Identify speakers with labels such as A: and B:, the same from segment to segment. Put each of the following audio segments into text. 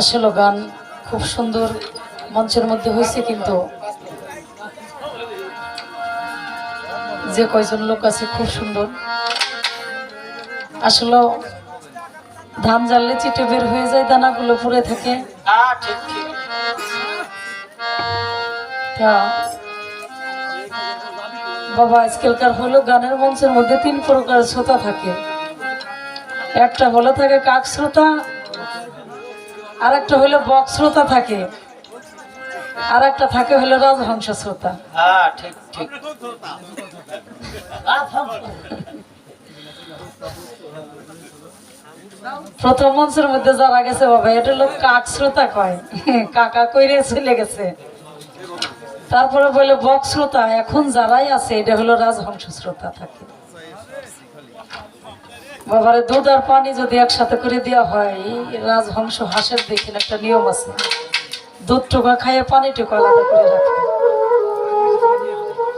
A: আসলে গান খুব সুন্দর মঞ্চের মধ্যে হয়েছে কিন্তু যে কয়জন লোক আছে খুব সুন্দর। আসলে ধান জ্বাললে চিটে বের হয়ে যায়, দানাগুলো পড়ে থাকে। তা বাবা আজকালকার হলো গানের মঞ্চের মধ্যে তিন প্রকার শ্রোতা থাকে। একটা হলো থাকে কাক শ্রোতা আর একটা হলো বক শ্রোতা থাকে আর একটা থাকে হলো রাজহংস শ্রোতা।
B: হ্যাঁ
A: প্রথম মঞ্চের মধ্যে যারা গেছে বাবা এটা লোক কাক শ্রোতা কয়। কাকা কইরে চলে গেছে। তারপরে বলে, বক শ্রোতা, এখন যারাই আছে, এটা হলো রাজহংস শ্রোতা থাকে। বাবারে, দুধ আর পানি যদি একসাথে করে দেওয়া হয় রাজহংস হাঁসের দেখেন একটা নিয়ম আছে। দুধ টোকা খাইয়ে পানি টোকা আলাদা করে রাখে।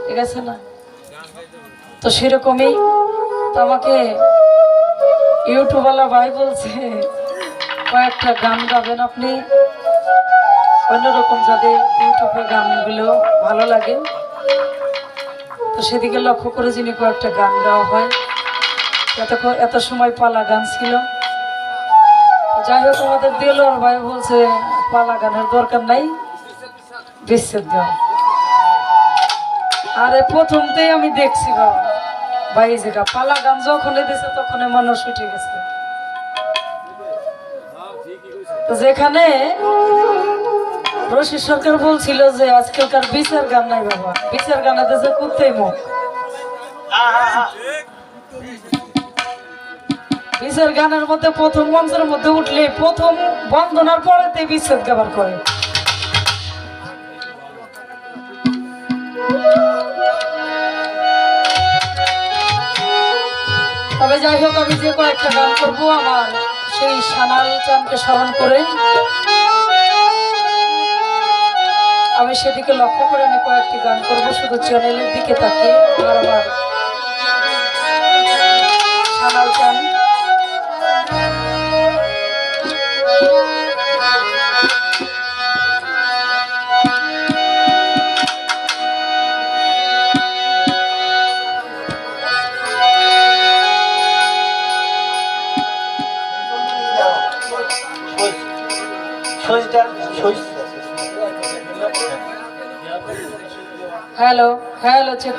A: ঠিক আছে না? তো সেরকমই আমাকে ইউটিউবওয়ালা ভাই বলছে, কয়েকটা গান গাবেন আপনি। অন্যরকম যাদের ইউটিউবে গানগুলো ভালো লাগে, তো সেদিকে লক্ষ্য করে যিনি কয়েকটা গান গাওয়া হয়, এত এত সময় পালা গান ছিল। যাই হোক, আমাদের দেলোয়ার ভাই বলছে, পালা গানের দরকার নাই বিচ্ছেদ গান আরে প্রথমতেই আমি দেখছি বাবা, ভাই যেটা পালা গান যখন দিছে তখন মানুষ উঠে গেছে। যেখানে রশি সরকার বলছিল যে আজকালকার বিচার গান নাই বাবা। বিচার গানে দিয়েছে কুত্তেই
B: হ্যাঁ
A: বিচার গানের মধ্যে প্রথম মঞ্চের মধ্যে উঠলে প্রথম বন্দনার পরেতে বিচ্ছেদ গাবার করে। তবে যাই হোক, আমি যে কয়েকটা গান করব আমার, সেই সানাল চানকে স্মরণ করে আমি সেদিকে লক্ষ্য করে আমি কয়েকটি গান করব শুধু চ্যানেলের দিকে তাকিয়ে আমার হ্যালো হ্যালো চেক